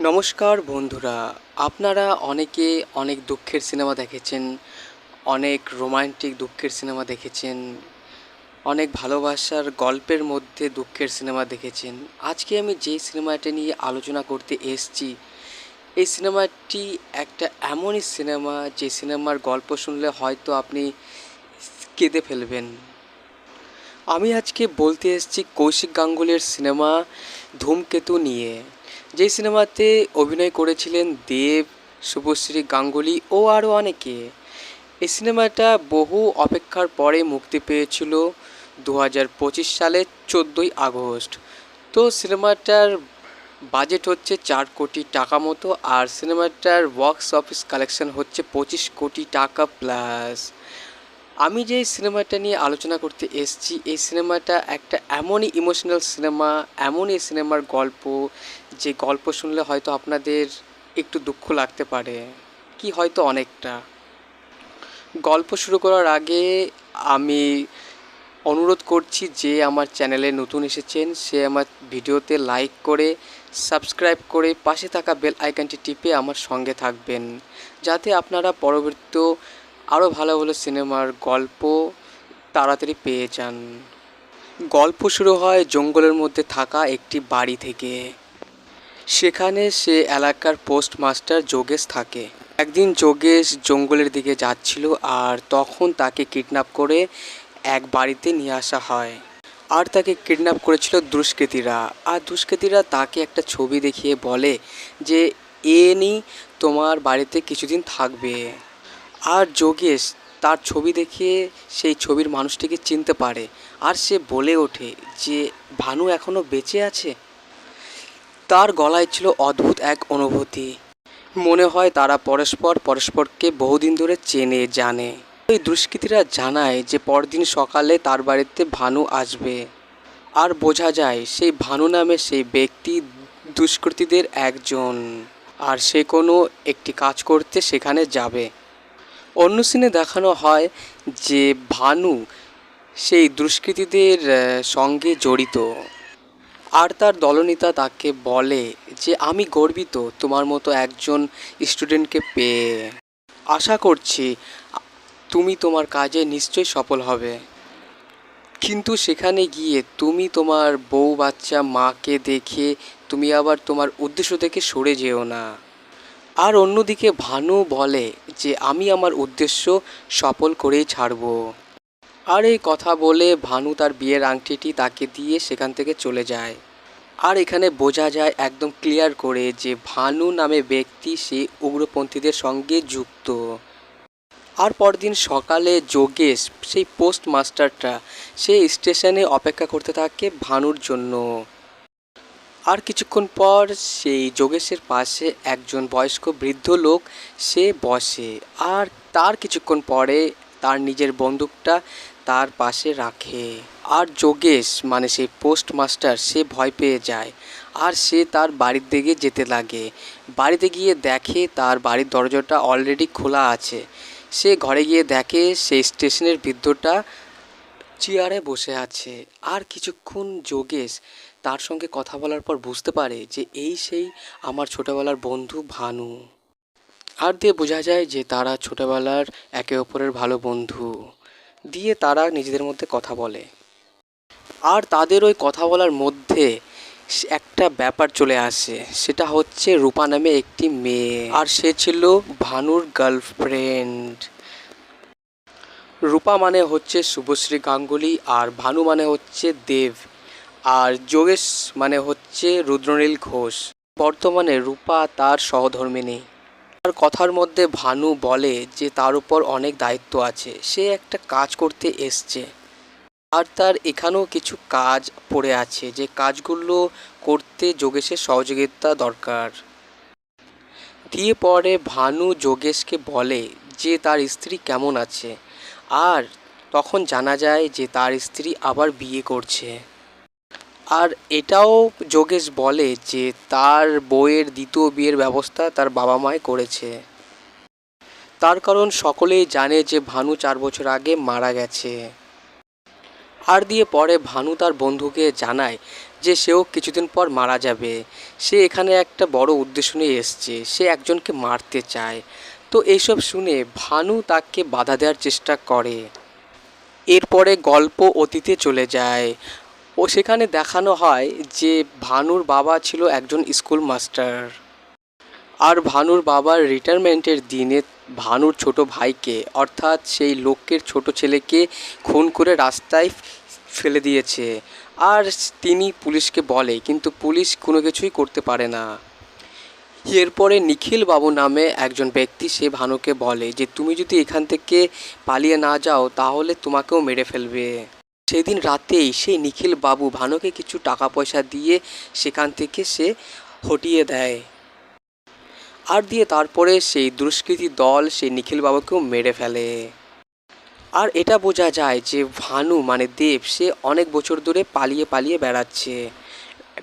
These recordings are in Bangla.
নমস্কার বন্ধুরা, আপনারা অনেকে অনেক দুঃখের সিনেমা দেখেছেন, অনেক রোমান্টিক দুঃখের সিনেমা দেখেছেন, অনেক ভালোবাসার গল্পের মধ্যে দুঃখের সিনেমা দেখেছেন। আজকে আমি যে সিনেমাটা নিয়ে আলোচনা করতে এসেছি, এই সিনেমাটি একটা এমনই সিনেমা, যে সিনেমার গল্প শুনলে হয়তো আপনি কেঁদে ফেলবেন। আমি আজকে বলতে এসেছি কৌশিক গাঙ্গুলির সিনেমা ধূমকেতু নিয়ে। যে সিনেমাতে অভিনয় করেছিলেন দেব, শুভশ্রী গাঙ্গুলি ও আরও অনেকে এই সিনেমাটা বহু অপেক্ষার পরে মুক্তি পেয়েছিল দু হাজার পঁচিশ সালের চোদ্দোই আগস্ট। তো সিনেমাটার বাজেট হচ্ছে চার কোটি টাকা মতো, আর সিনেমাটার বক্স অফিস কালেকশন হচ্ছে পঁচিশ কোটি টাকা প্লাস। আমি যে সিনেমাটা নিয়ে আলোচনা করতে এসেছি, এই সিনেমাটা একটা এমনই ইমোশনাল সিনেমা, এমনই সিনেমার গল্প যে গল্প শুনলে হয়তো আপনাদের একটু দুঃখ লাগতে পারে। কি হয়তো অনেকটা? গল্প শুরু করার আগে আমি অনুরোধ করছি যে আমার চ্যানেলে নতুন এসেছেন, সে আমার ভিডিওতে লাইক করে, সাবস্ক্রাইব করে পাশে থাকা বেল আইকনটি টিপে আমার সঙ্গে থাকবেন। যাতে আপনারা পরবর্তী আরও ভালো ভালো সিনেমার গল্প তাড়াতাড়ি পেয়ে যান। গল্প শুরু হয় জঙ্গলের মধ্যে থাকা একটি বাড়ি থেকে। সেখানে সে এলাকার পোস্টমাস্টার যোগেশ থাকে। একদিন যোগেশ জঙ্গলের দিকে যাচ্ছিল আর তখন তাকে কিডন্যাপ করে এক বাড়িতে নিয়ে আসা হয়। আর তাকে কিডন্যাপ করেছিল দুষ্কৃতীরা। আর দুষ্কৃতীরা তাকে একটা ছবি দেখিয়ে বলে যে, এ নি তোমার বাড়িতে কিছুদিন থাকবে। আর যোগেশ তার ছবি দেখে সেই ছবির মানুষটিকে চিনতে পারে। আর সে বলে ওঠে যে, ভানু এখনও বেঁচে আছে? তার গলায় ছিল অদ্ভুত এক অনুভূতি। মনে হয় তারা পরস্পর পরস্পরকে বহুদিন ধরে চেনে, জানে। ওই দুষ্কৃতীরা জানায় যে পরদিন সকালে তার বাড়িতে ভানু আসবে। আর বোঝা যায় সেই ভানু নামে সেই ব্যক্তি দুষ্কৃতীদের একজন। আর সে কোনো একটি কাজ করতে সেখানে যাবে। অন্য সিনে দেখানো হয় যে ভানু সেই দুষ্কৃতীদের সঙ্গে জড়িত। আর তার দলনেতা তাকে বলে যে, আমি গর্বিত তোমার মতো একজন স্টুডেন্টকে পেয়ে। আশা করছি তুমি তোমার কাজে নিশ্চয়ই সফল হবে। কিন্তু সেখানে গিয়ে তুমি তোমার বউ বাচ্চা মাকে দেখে তুমি আবার তোমার উদ্দেশ্য থেকে সরে যেও না। আর অন্যদিকে ভানু বলে যে, আমি আমার উদ্দেশ্য সফল করেই ছাড়বো। আর এই কথা বলে ভানু তার বিয়ের আংটিটি তাকে দিয়ে সেখান থেকে চলে যায়। আর এখানে বোঝা যায় একদম ক্লিয়ার করে যে ভানু নামে ব্যক্তি সে উগ্রপন্থীদের সঙ্গে যুক্ত। আর পরদিন সকালে যোগেশ, সেই পোস্ট মাস্টারটা সেই স্টেশনে অপেক্ষা করতে থাকে ভানুর জন্য। আর কিছুক্ষণ পর সেই যোগেশের পাশে একজন বয়স্ক বৃদ্ধ লোক, সে বসে। আর তার কিছুক্ষণ পরে তার নিজের বন্দুকটা তার পাশে রাখে। আর যোগেশ মানে সেই পোস্ট মাস্টার সে ভয় পেয়ে যায়। আর সে তার বাড়ির দিকে যেতে লাগে। বাড়িতে গিয়ে দেখে তার বাড়ির দরজাটা অলরেডি খোলা আছে। সে ঘরে গিয়ে দেখে সেই স্টেশনের বৃদ্ধটা চেয়ারে বসে আছে। আর কিছুক্ষণ যোগেশ তার সঙ্গে কথা বলার পর বুঝতে পারে যে এই সেই আমার ছোটোবেলার বন্ধু ভানু। আর দিয়ে বোঝা যায় যে তারা ছোটোবেলার একে অপরের ভালো বন্ধু। দিয়ে তারা নিজেদের মধ্যে কথা বলে। আর তাদের ওই কথা বলার মধ্যে একটা ব্যাপার চলে আসে, সেটা হচ্ছে রূপা নামে একটি মেয়ে। আর সে ছিল ভানুর গার্লফ্রেন্ড রূপা মানে হচ্ছে শুভশ্রী গাঙ্গুলি আর ভানু মানে হচ্ছে দেব। আর যোগেশ মানে হচ্ছে রুদ্রনীল ঘোষ। বর্তমানে রূপা তার সহধর্মিনী তার কথার মধ্যে ভানু বলে যে তার উপর অনেক দায়িত্ব আছে। সে একটা কাজ করতে এসছে। আর তার এখানেও কিছু কাজ পড়ে আছে। যে কাজগুলো করতে যোগেশের সহযোগিতা দরকার। দিয়ে পরে ভানু যোগেশকে বলে যে তার স্ত্রী কেমন আছে। আর তখন জানা যায় যে তার স্ত্রী আবার বিয়ে করছে। আর এটাও যোগেশ বলে যে তার বইয়ের দ্বিতীয় বিয়ের ব্যবস্থা তার বাবা মায় করেছে। তার কারণ সকলেই জানে যে ভানু চার বছর আগে মারা গেছে। আর দিয়ে পরে ভানু তার বন্ধুকে জানায় যে সেও কিছুদিন পর মারা যাবে। সে এখানে একটা বড় উদ্দেশ্য নিয়ে এসছে, সে একজনকে মারতে চায়। তো এইসব শুনে ভানু তাকে বাধা দেওয়ার চেষ্টা করে। এরপরে গল্প অতীতে চলে যায়। ও সেখানে দেখানো হয় যে ভানুর বাবা ছিল একজন স্কুল মাস্টার। আর ভানুর বাবার রিটায়ারমেন্টের দিনে ভানুর ছোট ভাইকে, অর্থাৎ সেই লোকের ছোট ছেলেকে খুন করে রাস্তায় ফেলে দিয়েছে। আর তিনি পুলিশকে বলে, কিন্তু পুলিশ কোনো কিছুই করতে পারে না। এরপরে নিখিল বাবু নামে একজন ব্যক্তি, সে ভানুকে বলে যে, তুমি যদি এখান থেকে পালিয়ে না যাও, তাহলে তোমাকেও মেরে ফেলবে। সেদিন রাতেই সেই নিখিল বাবু ভানুকে কিছু টাকা পয়সা দিয়ে সেখান থেকে সে হটিয়ে দেয়। আর দিয়ে তারপরে সেই দুষ্কৃতী দল সেই নিখিল বাবুকেও মেরে ফেলে। আর এটা বোঝা যায় যে ভানু মানে দেব, সে অনেক বছর ধরে পালিয়ে পালিয়ে বেড়াচ্ছে।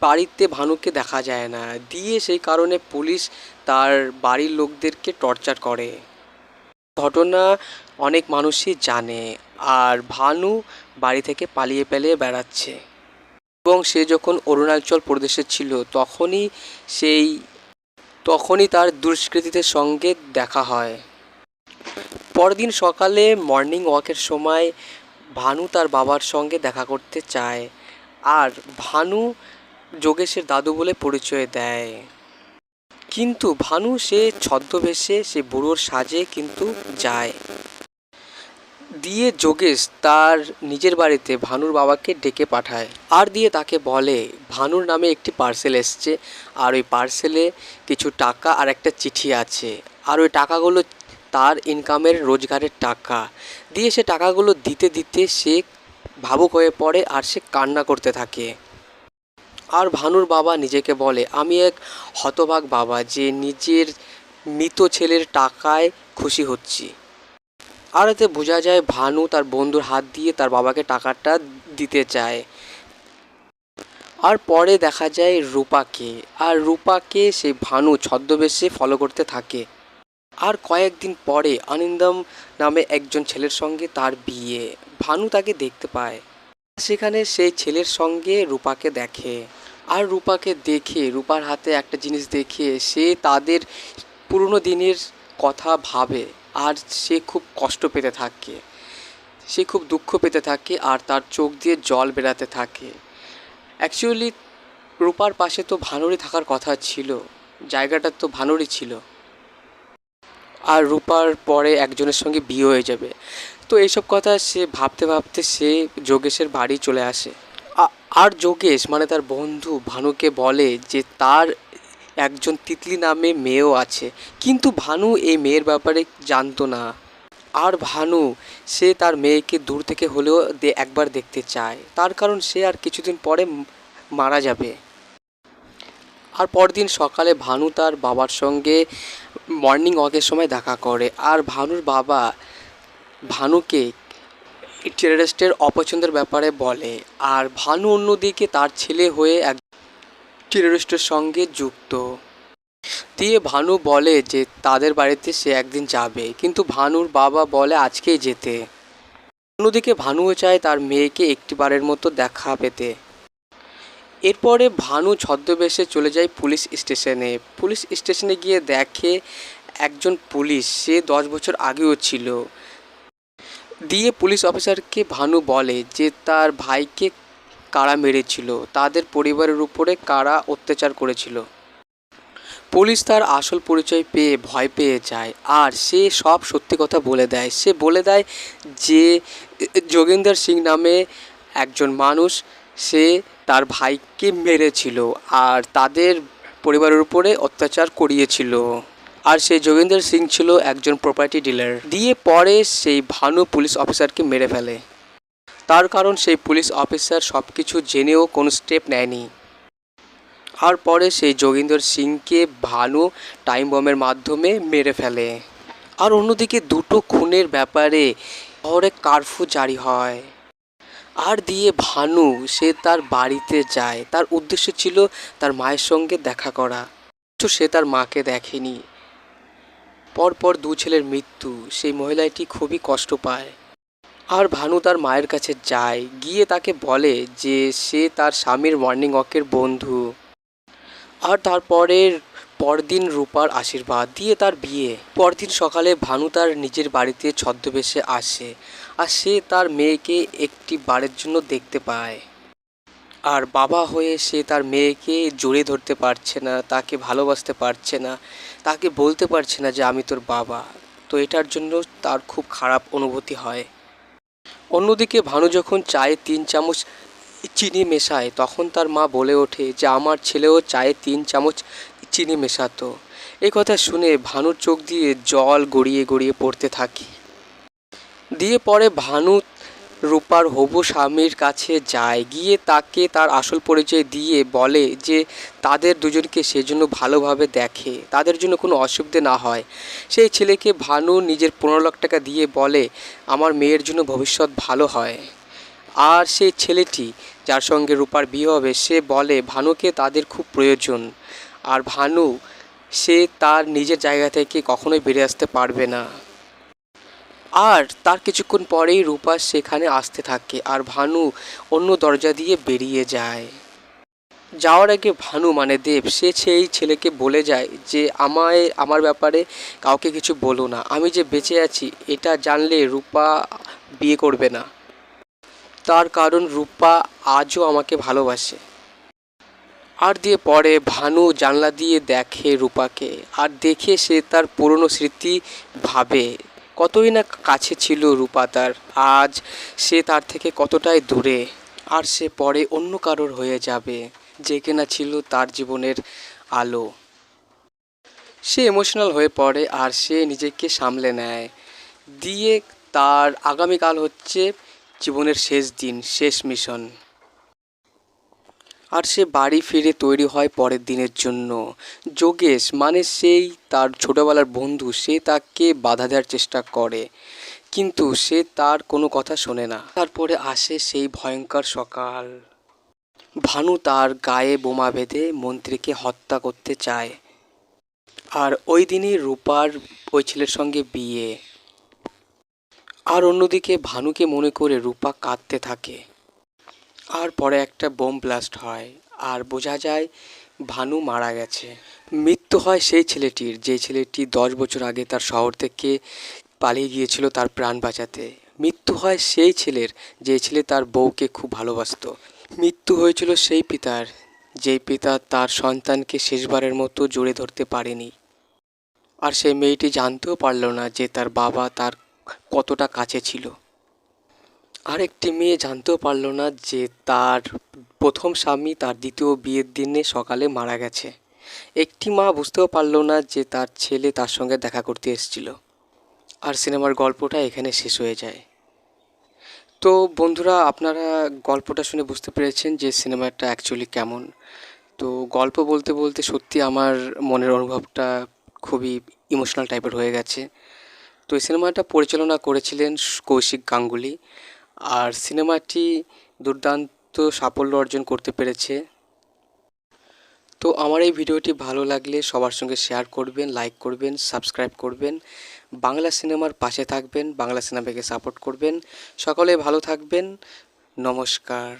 বাড়িতে ভানুকে দেখা যায় না। দিয়ে সেই কারণে পুলিশ তার বাড়ির লোকদেরকে টর্চার করে। ঘটনা অনেক মানুষই জানে আর ভানু বাড়ি থেকে পালিয়ে পালিয়ে বেড়াচ্ছে। এবং সে যখন অরুণাচল প্রদেশে ছিল, তখনই সেই, তখনই তার দুষ্কৃতীদের সঙ্গে দেখা হয়। পরদিন সকালে মর্নিং ওয়াকের সময় ভানু তার বাবার সঙ্গে দেখা করতে চায়। আর ভানু যোগেশের দাদু বলে পরিচয় দেয়। কিন্তু ভানু সে ছদ্মবেশে, সে বুড়োর সাজে কিন্তু যায়। দিয়ে যোগেশ তার নিজের বাড়িতে ভানুর বাবাকে ডেকে পাঠায়। আর দিয়ে তাকে বলে, ভানুর নামে একটি পার্সেল এসছে, আর ওই পার্সেলে কিছু টাকা আর একটা চিঠি আছে। আর ওই টাকাগুলো তার ইনকামের রোজগারের টাকা। দিয়ে সে টাকাগুলো দিতে দিতে সে ভাবুক হয়ে পড়ে আর সে কান্না করতে থাকে। আর ভানুর বাবা নিজেকে বলে, আমি এক হতভাগ বাবা যে নিজের মৃত ছেলের টাকায় খুশি হচ্ছি। আর এতে বোঝা যায় ভানু তার বন্ধুর হাত দিয়ে তার বাবাকে টাকাটা দিতে চায়। আর পরে দেখা যায় রূপাকে, আর রূপাকে সেই ভানু ছদ্মবেশে ফলো করতে থাকে। আর কয়েকদিন পরে অনিন্দম নামে একজন ছেলের সঙ্গে তার বিয়ে। ভানু তাকে দেখতে পায়। সেখানে সেই ছেলের সঙ্গে রূপাকে দেখে। আর রূপাকে দেখে, রূপার হাতে একটা জিনিস দেখে সে তাদের পুরনো দিনের কথা ভাবে আর সে খুব কষ্ট পেতে থাকে। সে খুব দুঃখ পেতে থাকে আর তার চোখ দিয়ে জল বেরাতে থাকে। অ্যাকচুয়ালি রূপার পাশে তো ভানুরই থাকার কথা ছিল, জায়গাটা তো ভানুরই ছিল। আর রূপার পরে একজনের সঙ্গে বিয়ে হয়ে যাবে। তো এইসব কথা সে ভাবতে ভাবতে সে যোগেশের বাড়ি চলে আসে। আর যোগেশ মানে তার বন্ধু ভানুকে বলে যে তার একজন তিতলি নামে মেয়েও আছে। কিন্তু ভানু এই মেয়ের ব্যাপারে জানতো না। আর ভানু, সে তার মেয়েকে দূর থেকে হলেও একবার দেখতে চায়। তার কারণ সে আর কিছুদিন পরে মারা যাবে। আর পরদিন সকালে ভানু তার বাবার সঙ্গে মর্নিং ওয়াকের সময় দেখা করে। আর ভানুর বাবা ভানুকে টেরারিস্টের অপছন্দের ব্যাপারে বলে? আর ভানু অন্যদিকে তার ছেলে হয়ে এক টেররিস্টের সঙ্গে যুক্ত। দিয়ে ভানু বলে যে তাদের বাড়িতে সে একদিন যাবে, কিন্তু ভানুর বাবা বলে আজকেই যেতে। অন্যদিকে ভানুও চায় তার মেয়েকে একটিবারের মতো দেখা পেতে। এরপরে ভানু ছদ্মবেশে চলে যায় পুলিশ স্টেশনে। পুলিশ স্টেশনে গিয়ে দেখে একজন পুলিশ, সে দশ বছর আগেও ছিল। দিয়ে পুলিশ অফিসারকে ভানু বলে যে তার ভাইকে কারা মেরেছিল, তাদের পরিবারের উপরে কারা অত্যাচার করেছিল। পুলিশ তার আসল পরিচয় পেয়ে ভয় পেয়ে যায়, আর সে সব সত্যি কথা বলে দেয়। সে বলে দেয় যে, যোগেন্দর সিং নামে একজন মানুষ, সে তার ভাইকে মেরেছিল আর তাদের পরিবারের উপরে অত্যাচার করিয়েছিল। আর সেই যোগেন্দর সিং ছিল একজন প্রপার্টি ডিলার দিয়ে পরে সেই ভানু পুলিশ অফিসারকে মেরে ফেলে। তার কারণ সেই পুলিশ অফিসার সব কিছু জেনেও কোনো স্টেপ নেয়নি। আর পরে সেই যোগেন্দর সিংকে ভানু টাইম বমের মাধ্যমে মেরে ফেলে। আর অন্যদিকে দুটো খুনের ব্যাপারে শহরে কারফিউ জারি হয়। আর দিয়ে ভানু, সে তার বাড়িতে যায়। তার উদ্দেশ্য ছিল তার মায়ের সঙ্গে দেখা করা। তো সে তার মাকে দেখেনি। পরপর দু ছেলের মৃত্যু, সেই মহিলাটি খুবই কষ্ট পায়। আর ভানু তার মায়ের কাছে যায়, গিয়ে তাকে বলে যে সে তার স্বামীর মর্নিং ওয়াকের বন্ধু। আর তারপরের পরদিন রূপার আশীর্বাদ দিয়ে তার বিয়ে। পরদিন সকালে ভানু তার নিজের বাড়িতে ছদ্মবেশে আসে আর সে তার মেয়েকে একটি বারের জন্য দেখতে পায়। আর বাবা হয়ে সে তার মেয়েকে জড়িয়ে ধরতে পারছে না, তাকে ভালোবাসতে পারছে না তাকে বলতে পারছে না যে আমি তোর বাবা। তো এটার জন্য তার খুব খারাপ অনুভূতি হয়। অন্যদিকে ভানু যখন চায়ে তিন চামচ চিনি মেশায়, তখন তার মা বলে ওঠে যে আমার ছেলেও চায়ে তিন চামচ চিনি মেশাতো। এই কথা শুনে ভানুর চোখ দিয়ে জল গড়িয়ে গড়িয়ে পড়তে থাকে। দিয়ে পরে ভানু রূপার হবু স্বামীর কাছে যায়। গিয়ে তাকে তার আসল পরিচয় দিয়ে বলে যে তাদের দুজনকে সেজন্য ভালোভাবে দেখে, তাদের জন্য কোনো অসুবিধে না হয়। সেই ছেলেকে ভানু নিজের পনেরো লাখ টাকা দিয়ে বলে, আমার মেয়ের জন্য ভবিষ্যৎ ভালো হয়। আর সেই ছেলেটি, যার সঙ্গে রূপার বিয়ে হবে, সে বলে, ভানুকে তাদের খুব প্রয়োজন। আর ভানু, সে তার নিজের জায়গা থেকে কখনোই বেরিয়ে আসতে পারবে না। আর তার কিছুক্ষণ পরেই রূপা সেখানে আসতে থাকে আর ভানু অন্য দরজা দিয়ে বেরিয়ে যায়। যাওয়ার আগে ভানু মানে দেব, সে সেই ছেলেকে বলে যায় যে, আমায়, আমার ব্যাপারে কাউকে কিছু বলো না। আমি যে বেঁচে আছি, এটা জানলে রূপা বিয়ে করবে না। তার কারণ রূপা আজও আমাকে ভালোবাসে। আর দিয়ে পরে ভানু জানলা দিয়ে দেখে রূপাকে। আর দেখে সে তার পুরনো স্মৃতি ভাবে কতই না কাছে ছিল রূপা তার। আজ সে তার থেকে কতটাই দূরে, আর সে পরে অন্য কারোর হয়ে যাবে, যে কিনা ছিল তার জীবনের আলো। সে ইমোশনাল হয়ে পড়ে, আর সে নিজেকে সামলে নেয়। দিয়ে তার আগামীকাল হচ্ছে জীবনের শেষ দিন, শেষ মিশন আর সে বাড়ি ফিরে তৈরি হয় পরের দিনের জন্য। যোগেশ মানে সেই তার ছোটোবেলার বন্ধু, সে তাকে বাধা দেওয়ার চেষ্টা করে, কিন্তু সে তার কোনো কথা শোনে না। তারপরে আসে সেই ভয়ঙ্কর সকাল। ভানু তার গায়ে বোমা বেঁধে মন্ত্রীকে হত্যা করতে চায়। আর ওই দিনই রূপার ওই ছেলের সঙ্গে বিয়ে। আর অন্যদিকে ভানুকে মনে করে রূপা কাঁদতে থাকে। আর পরে একটা বোম ব্লাস্ট হয়, আর বোঝা যায় ভানু মারা গেছে। মৃত্যু হয় সেই ছেলেটির, যে ছেলেটি দশ বছর আগে তার শহর থেকে পালিয়ে গিয়েছিল তার প্রাণ বাঁচাতে। মৃত্যু হয় সেই ছেলের, যে ছেলে তার বউকে খুব ভালোবাসতো। মৃত্যু হয়েছিল সেই পিতার যেই পিতা তার সন্তানকে শেষবারের মতো জুড়ে ধরতে পারেনি। আর সেই মেয়েটি জানতেও পারল না যে তার বাবা তার কতটা কাছে ছিল। আর একটি মেয়ে জানতেও পারল না যে তার প্রথম স্বামী তার দ্বিতীয় বিয়ের দিনে সকালে মারা গেছে। একটি মা বুঝতেও পারল না যে তার ছেলে তার সঙ্গে দেখা করতে এসেছিল। আর সিনেমার গল্পটা এখানে শেষ হয়ে যায়। তো বন্ধুরা, আপনারা গল্পটা শুনে বুঝতে পেরেছেন যে সিনেমাটা অ্যাকচুয়ালি কেমন। তো গল্প বলতে বলতে সত্যি আমার মনের অনুভবটা খুবই ইমোশনাল টাইপের হয়ে গেছে। তো এই সিনেমাটা পরিচালনা করেছিলেন কৌশিক গাঙ্গুলি। আর সিনেমাটি দুর্দান্ত সাফল্য অর্জন করতে পেরেছে। তো আমার এই ভিডিওটি ভালো লাগলে সবার সঙ্গে শেয়ার করবেন, লাইক করবেন, সাবস্ক্রাইব করবেন। বাংলা সিনেমার পাশে থাকবেন, বাংলা সিনেমাকে সাপোর্ট করবেন। সকলে ভালো থাকবেন। নমস্কার।